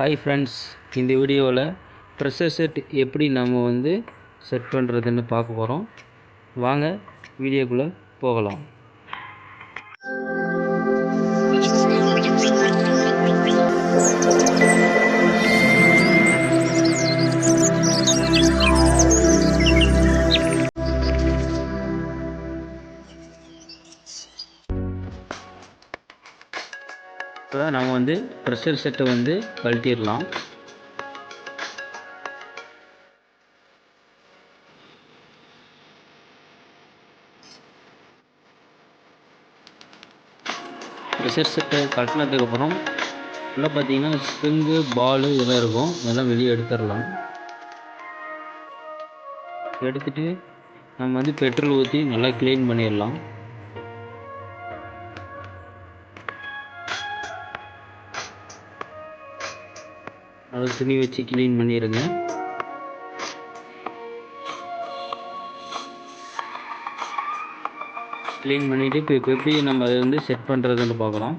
Hi friends இந்த வீடியோவில் pressure set எப்படி நம்ம வந்து செட் பண்ணுறதுன்னு பார்க்க போகிறோம் வாங்க வீடியோக்குள்ளே போகலாம். இப்போ நம்ம வந்து ப்ரெஷர் செட்டை வந்து கழட்டிடலாம். ப்ரெஷர் செட்டை கட்டினதுக்கப்புறம் உள்ளே பார்த்தீங்கன்னா ஸ்ப்ரிங்கு பாலு இதெல்லாம் இருக்கும். இதெல்லாம் வெளியே எடுத்துடலாம். எடுத்துட்டு நம்ம வந்து பெட்ரோல் ஊற்றி நல்லா க்ளீன் பண்ணிடலாம். அதை துணி வச்சு க்ளீன் பண்ணிடுங்க க்ளீன் பண்ணிவிட்டு இப்போ இப்போ எப்படி நம்ம அதை வந்து செட் பண்ணுறதுன்னு பார்க்கலாம்.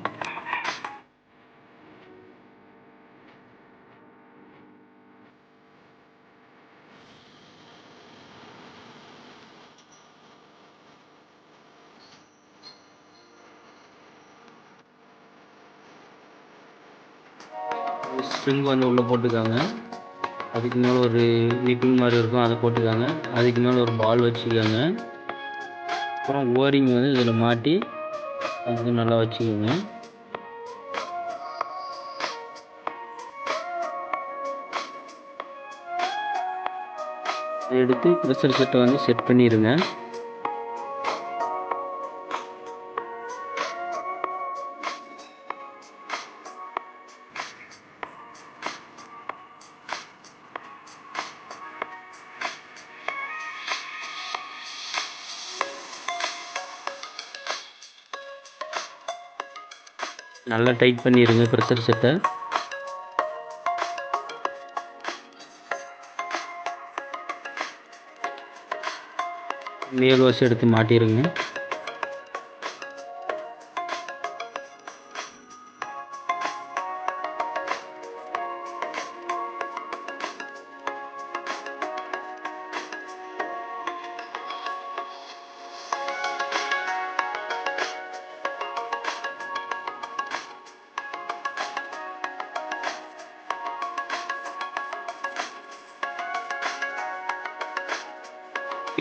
ஸ்ப்ரிங் வந்து உள்ளே போட்டுக்காங்க. அதுக்கு மேலே ஒரு நிப்பிள் மாதிரி இருக்கும் அதை போட்டுக்காங்க. அதுக்கு மேலே ஒரு பால் வச்சுக்கோங்க. அப்புறம் ஓரிங் வந்து இதில் மாட்டி அது நல்லா வச்சுக்கோங்க. எடுத்து ப்ரெஷர் செட்டை வந்து செட் பண்ணிடுங்க. நல்லா டைட் பண்ணிடுங்க ப்ரெஷர் செட்டை மேல் வசம் எடுத்து மாட்டிடுங்க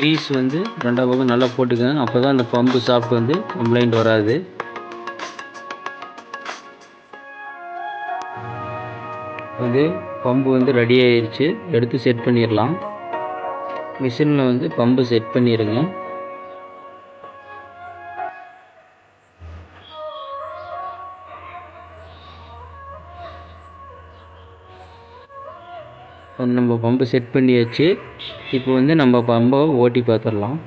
க்ரீஸ் வந்து ரெண்டாம் பக்கம் நல்லா போட்டுக்கோங்க. அப்போ தான் அந்த பம்பு ஷாஃப்ட் வந்து கம்ப்ளைண்ட் வராது. வந்து பம்பு வந்து ரெடி ஆயிடுச்சு எடுத்து செட் பண்ணிடலாம். மிஷினில் வந்து பம்பு செட் பண்ணிடுங்க. நம்ம பம்பு செட் பண்ணியாச்சு. இப்போ வந்து நம்ம பம்பை ஓட்டி பார்த்துடலாம்